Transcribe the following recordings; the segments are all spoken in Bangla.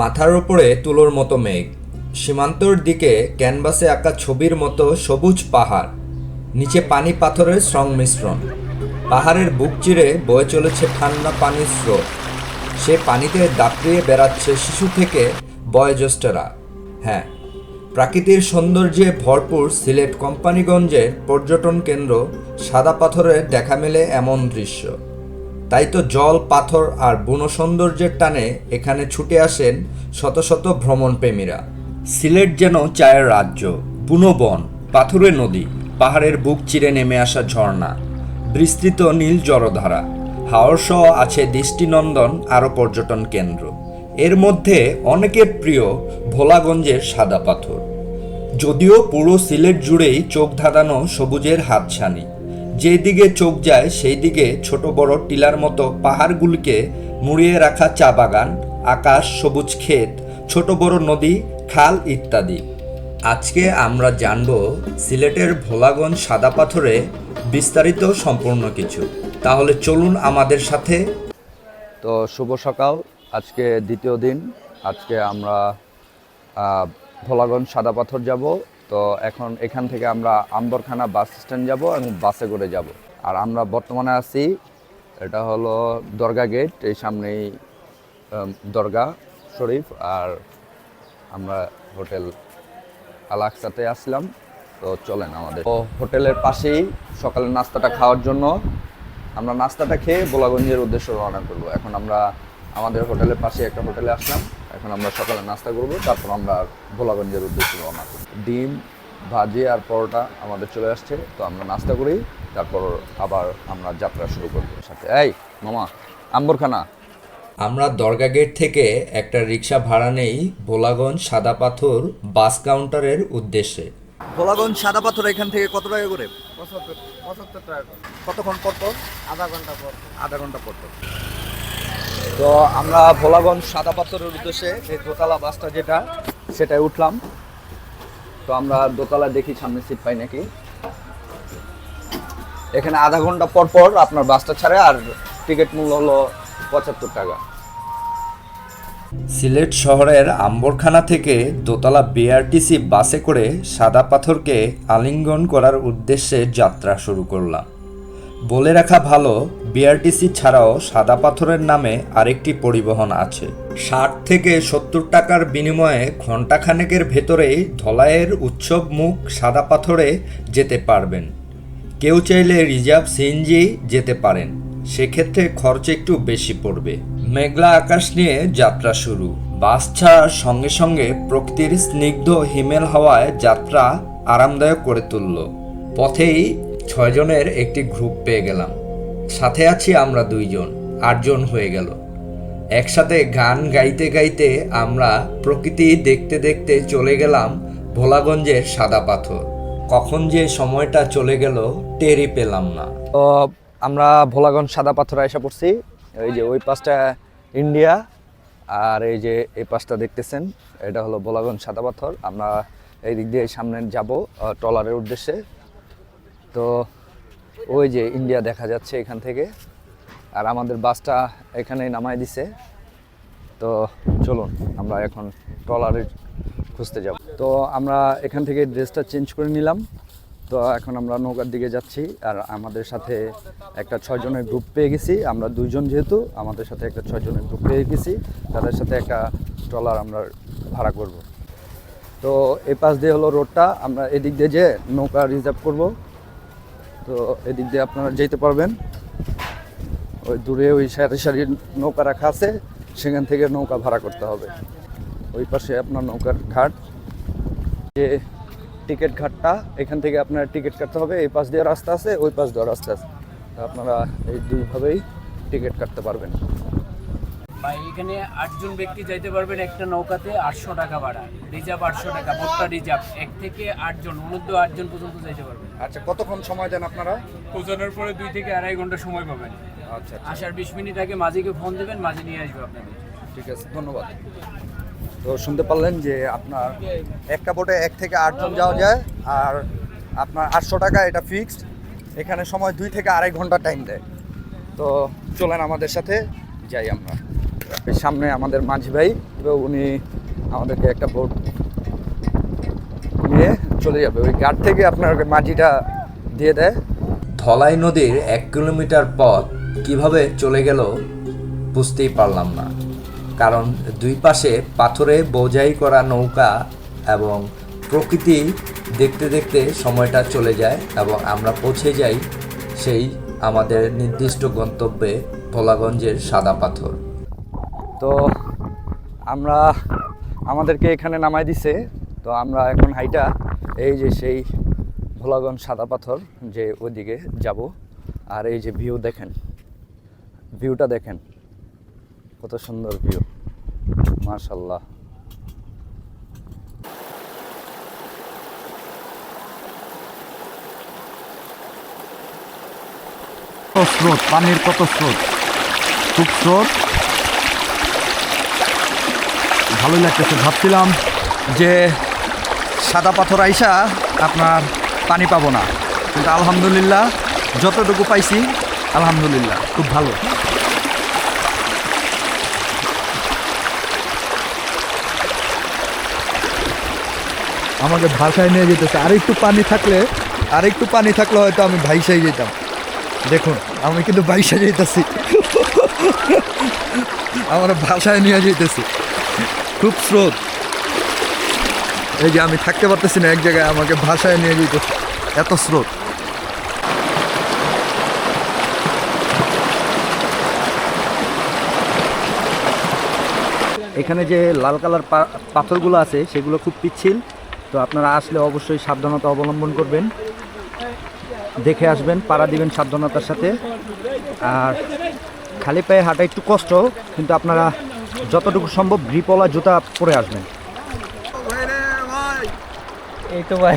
মাথার ওপরে তুলোর মতো মেঘ। সীমান্তর দিকে ক্যানভাসে আঁকা ছবির মতো সবুজ পাহাড়। নিচে পানি পাথরের সংমিশ্রণ। পাহাড়ের বুক চিরে বয়ে চলেছে ঠান্ডা পানির স্রোত। সে পানিতে দাপড়িয়ে বেড়াচ্ছে শিশু থেকে বয়োজ্যেষ্ঠরা। হ্যাঁ প্রাকৃতিক সৌন্দর্যে ভরপুর সিলেট কোম্পানিগঞ্জের পর্যটন কেন্দ্র সাদা পাথরের দেখা মেলে এমন দৃশ্য। তাই তো জল, পাথর আর বুনো সৌন্দর্যের টানে এখানে ছুটে আসেন শত শত ভ্রমণপ্রেমীরা। সিলেট যেন চায়ের রাজ্য, বুনো বন, পাথুরে নদী, পাহাড়ের বুক চিরে নেমে আসা ঝর্ণা, বিস্তৃত নীল জলধারা, হাওর সহ আছে দৃষ্টিনন্দন আরও পর্যটন কেন্দ্র। এর মধ্যে অনেকের প্রিয় ভোলাগঞ্জের সাদা পাথর। যদিও পুরো সিলেট জুড়েই চোখ ধাঁধানো সবুজের হাতছানি। যেদিকে চোখ যায় সেই দিকে ছোট বড় টিলার মতো পাহাড়গুলিকে মুড়িয়ে রাখা চা বাগান, আকাশ, সবুজ ক্ষেত, ছোট বড় নদী, খাল ইত্যাদি। আজকে আমরা জানব সিলেটের ভোলাগঞ্জ সাদা পাথরে বিস্তারিত সম্পূর্ণ কিছু। তাহলে চলুন আমাদের সাথে। তো শুভ সকাল। আজকে দ্বিতীয় দিন। আজকে আমরা ভোলাগঞ্জ সাদা পাথর যাব। তো এখন এখান থেকে আমরা আম্বরখানা বাস স্ট্যান্ড যাব এবং বাসে করে যাব। আর আমরা বর্তমানে আছি, এটা হলো দরগা গেট, এই সামনেই দরগা শরীফ আর আমরা হোটেল আলাক্সাতে আসলাম। তো চলেন আমাদের। তো হোটেলের পাশেই সকালের নাস্তাটা খাওয়ার জন্য আমরা নাস্তাটা খেয়ে বোলাগঞ্জের উদ্দেশ্যে রওনা করব। এখন আমরা আমাদের হোটেলের পাশে একটা হোটেলে আসলাম। এখন আমরা সকালে নাস্তা করব তারপর আমরা ভোলাগঞ্জের উদ্দেশ্যে রওনা করব। ডিম ভাজি আর পরোটা আমাদের চলে আসছে তো আমরা নাস্তা করি তারপর আবার আমরা যাত্রা শুরু করব। সাথে এই মামা আম্বরখানা। আমরা দরগা গেট থেকে একটা রিক্সা ভাড়া নেই ভোলাগঞ্জ সাদা পাথর বাস কাউন্টারের উদ্দেশ্যে। ভোলাগঞ্জ সাদা পাথর এখান থেকে কত টাকা করে? পঁচাত্তর পঁচাত্তর টাকা কতক্ষণ পর পর? আধা ঘণ্টা পর। আধা ঘণ্টা পর পর। তো আমরা ভোলাগঞ্জ সাদা পাথরের উদ্দেশ্যে এই দোতলা বাসটা যেটা সেটাই উঠলাম। তো আমরা দোতলা দেখি, সামনে সিট পাই নাকি। এখানে আধা ঘণ্টা পর পর আপনার বাসটা ছাড়ে আর টিকিট মূল্য হলো পঁচাত্তর টাকা। সিলেট শহরের আম্বরখানা থেকে দোতলা বিআরটিসি বাসে করে সাদা পাথরকে আলিঙ্গন করার উদ্দেশ্যে যাত্রা শুরু করলাম। বলে রাখা ভালো বিআরটিসি ছাড়াও সাদা পাথরের নামে আরেকটি পরিবহন আছে। ষাট থেকে সত্তর টাকার বিনিময়ে ঘণ্টাখানেকের ভেতরেই ধলাইয়ের উৎসব মুখ সাদা পাথরে যেতে পারবেন। কেউ চাইলে রিজার্ভ সিএনজি যেতে পারেন। সেক্ষেত্রে খরচ একটু বেশি পড়বে। মেঘলা আকাশ নিয়ে যাত্রা শুরু। বাস ছাড়ার সঙ্গে সঙ্গে প্রকৃতির স্নিগ্ধ হিমেল হাওয়ায় যাত্রা আরামদায়ক করে তুলল। পথেই ছয়জনের একটি গ্রুপ পেয়ে গেলাম। সাথে আছি আমরা দুইজন, আটজন হয়ে গেল। একসাথে গান গাইতে গাইতে আমরা প্রকৃতি দেখতে দেখতে চলে গেলাম ভোলাগঞ্জের সাদা পাথর। কখন যে সময়টা চলে গেল টেরই পেলাম না। তো আমরা ভোলাগঞ্জ সাদা পাথর এসে পড়ছি, এই যে ওই পাশটা ইন্ডিয়া, আর এই যে এই পাশটা দেখতেছেন, এটা হলো ভোলাগঞ্জ সাদা পাথর। আমরা এই দিক দিয়ে সামনে যাব ট্রলারের উদ্দেশ্যে। তো ওই যে ইন্ডিয়া দেখা যাচ্ছে এখান থেকে। আর আমাদের বাসটা এখানে নামায় দিছে। তো চলুন, আমরা এখন ট্রলারের খুঁজতে যাব। তো আমরা এখান থেকে ড্রেসটা চেঞ্জ করে নিলাম। তো এখন আমরা নৌকার দিকে যাচ্ছি। আর আমাদের সাথে একটা ছয়জনের গ্রুপ পেয়ে গেছি। আমরা দুইজন যেহেতু, আমাদের সাথে একটা ছয়জনের গ্রুপ পেয়ে গেছি। তাদের সাথে একটা ট্রলার আমরা ভাড়া করব। তো এই পাশ দিয়ে হলো রোডটা আমরা এদিক দিয়ে যে নৌকা রিজার্ভ করব। তো এদিক দিয়ে আপনারা যেতে পারবেন। ওই দূরে ওই সারি সারি নৌকা রাখা আছে, সেখান থেকে নৌকা ভাড়া করতে হবে। ওই পাশে আপনার নৌকার ঘাট। যে টিকিট ঘাটটা, এখান থেকে আপনার টিকিট কাটতে হবে। এই পাশ দিয়ে রাস্তা আছে, ওই পাশ দিয়ে রাস্তা আছে। আপনারা এই দুইভাবেই টিকিট কাটতে পারবেন। বা এখানে আটজন ব্যক্তি যাইতে পারবেন একটা নৌকাতে আটশো টাকা ভাড়া। রিজার্ভ আটশো টাকা ভোক্তা রিজার্ভ। এক থেকে আটজন অনূর্ধ্ব আটজন পর্যন্ত যাইতে পারবেন। আচ্ছা কতক্ষণ সময় দেন আপনারা? পৌঁছানোর পরে দুই থেকে আড়াই ঘণ্টা সময় পাবেন। আচ্ছা আসার বিশ মিনিট আগে মাঝিকে ফোন দেবেন মাঝি নিয়ে আসবে আপনাদের ঠিক আছে ধন্যবাদ। তো শুনতে পারলেন যে আপনার একটা বোটে এক থেকে আটজন যাওয়া যায় আর আপনার আটশো টাকা এটা ফিক্সড এখানে সময় দুই থেকে আড়াই ঘণ্টা টাইম দেয়। তো চলেন আমাদের সাথে যাই আমরা। সামনে আমাদের মাঝি ভাই তো উনি আমাদেরকে একটা বোট নিয়ে চলে যাবে। ওই ঘাট থেকে আপনার মাঝিটা দিয়ে দেয়। ধলাই নদীর এক কিলোমিটার পথ কীভাবে চলে গেল বুঝতেই পারলাম না। কারণ দুই পাশে পাথরে বোঝাই করা নৌকা এবং প্রকৃতি দেখতে দেখতে সময়টা চলে যায় এবং আমরা পৌঁছে যাই সেই আমাদের নির্দিষ্ট গন্তব্যে ভোলাগঞ্জের সাদা পাথর। তো আমরা, আমাদেরকে এখানে নামাই দিছে। তো আমরা এখন হাইটা, এই যে সেই ভোলাগঞ্জ সাদা পাথর, যে ওদিকে যাব। আর এই যে ভিউ দেখেন, ভিউটা দেখেন। কত সুন্দর ভিউ মার্শাল্লাহ স্রোত, পানির কত স্রোত? খুব স্রোত। ভালোই লাগতেছে। ভাবছিলাম যে সাদা পাথর আইসা আপনার পানি পাবো না। কিন্তু আলহামদুলিল্লাহ যতটুকু পাইছি, আলহামদুলিল্লাহ, খুব ভালো। আমাকে ভাষায় নিয়ে যেতেছে। আর একটু পানি থাকলে, আর একটু পানি থাকলে হয়তো আমি ভাইসাই যেতাম। দেখুন, আমি কিন্তু ভাইসা যেতেছি। আমার ভাষায় নিয়ে যেতেছি। খুব স্রোত। এই যে আমি থাকতে পারতেছি না এক জায়গায়, আমাকে ভাষায় নিয়ে যেতেছে এত স্রোত। এখানে যে লাল কালার পাথরগুলো আছে, সেগুলো খুব পিচ্ছিল। তো আপনারা আসলে অবশ্যই সাবধানতা অবলম্বন করবেন। দেখে আসবেন, পাড়া দিবেন সাবধানতার সাথে। আর খালি পায়ে হাঁটা একটু কষ্ট, কিন্তু আপনারা যতটুকু সম্ভব গ্রিপওয়ালা জুতা পরে আসবেন। এই তো ভাই।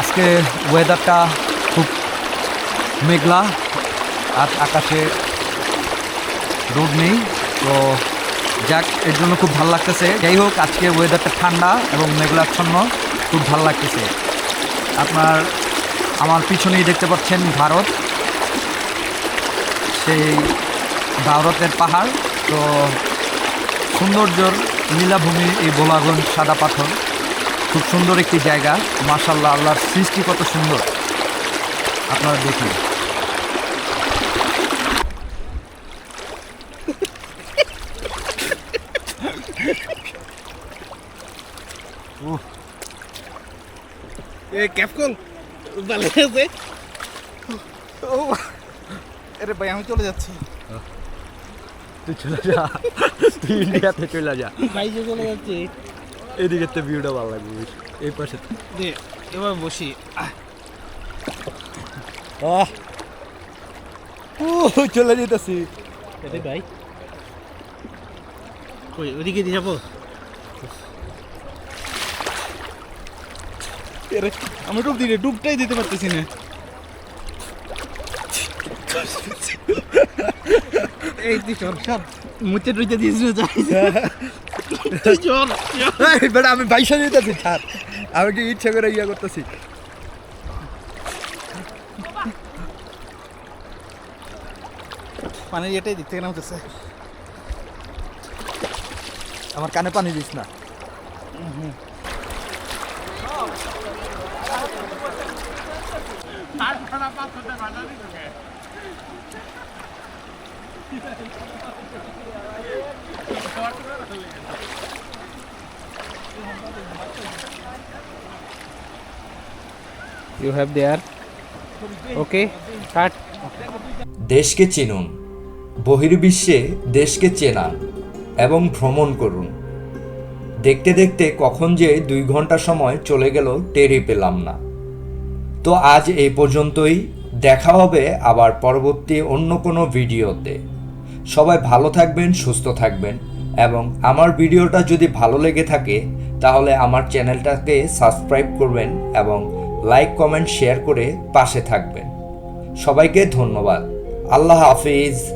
আজকে ওয়েদারটা খুব মেঘলা আর আকাশে রোদ নেই তো যাক এর জন্য খুব ভালো লাগতেছে। যাই হোক আজকে ওয়েদারটা ঠান্ডা এবং মেঘলাচ্ছন্ন খুব ভালো লাগতেছে। আপনার আমার পিছনেই দেখতে পাচ্ছেন ভারত। সেই ভারতের পাহাড় তো সৌন্দর্যর নীলাভূমি এই বোলাগঞ্জ সাদা পাথর। খুব সুন্দর একটি জায়গা মার্শাল্লাহ আল্লাহর সৃষ্টি কত সুন্দর। আপনারা দেখুন। এ ক্যাপকল ভালো আছে। ও আরে ভাই আমি চলে যাচ্ছি। তুই চলে যা। তুই ইন্ডিয়াতে চলে যা। ভাই যে চলে যাচ্ছি। এদিকে তো ভিউটা ভালো লাগবে। এই পাশে দে এবার বসি। আহ। চলে যেতেছি। ভাই। কই ওদিকে দিয়ে যাব? আমি ডুব দিলে ডুবটাই দিতে পারতেছি না। এই তুই মুচে টুইতে দিস না যাই। চল চল। এই বেটা আমি যেতেছি ছাড়। আমি কি ইচ্ছা করে ইয়া করতেছি? পানির এটাই দিক থেকে নামতেছে আমার কানে পানি দিস না। You have there. Okay, cut. দেশকে চিনুন বহির্বিশ্বে দেশকে চেনান এবং ভ্রমণ করুন দেখতে দেখতে কখন যে দুই ঘণ্টা সময় চলে গেল টেরই পেলাম না তো আজ এই পর্যন্তই দেখা হবে আবার পরবর্তী অন্য কোনো ভিডিওতে সবাই ভালো থাকবেন, সুস্থ থাকবেন এবং আমার ভিডিওটা যদি ভালো লেগে থাকে, তাহলে আমার চ্যানেলটাকে সাবস্ক্রাইব করবেন এবং লাইক, কমেন্ট, শেয়ার করে পাশে থাকবেন। সবাইকে ধন্যবাদ। আল্লাহ হাফিজ।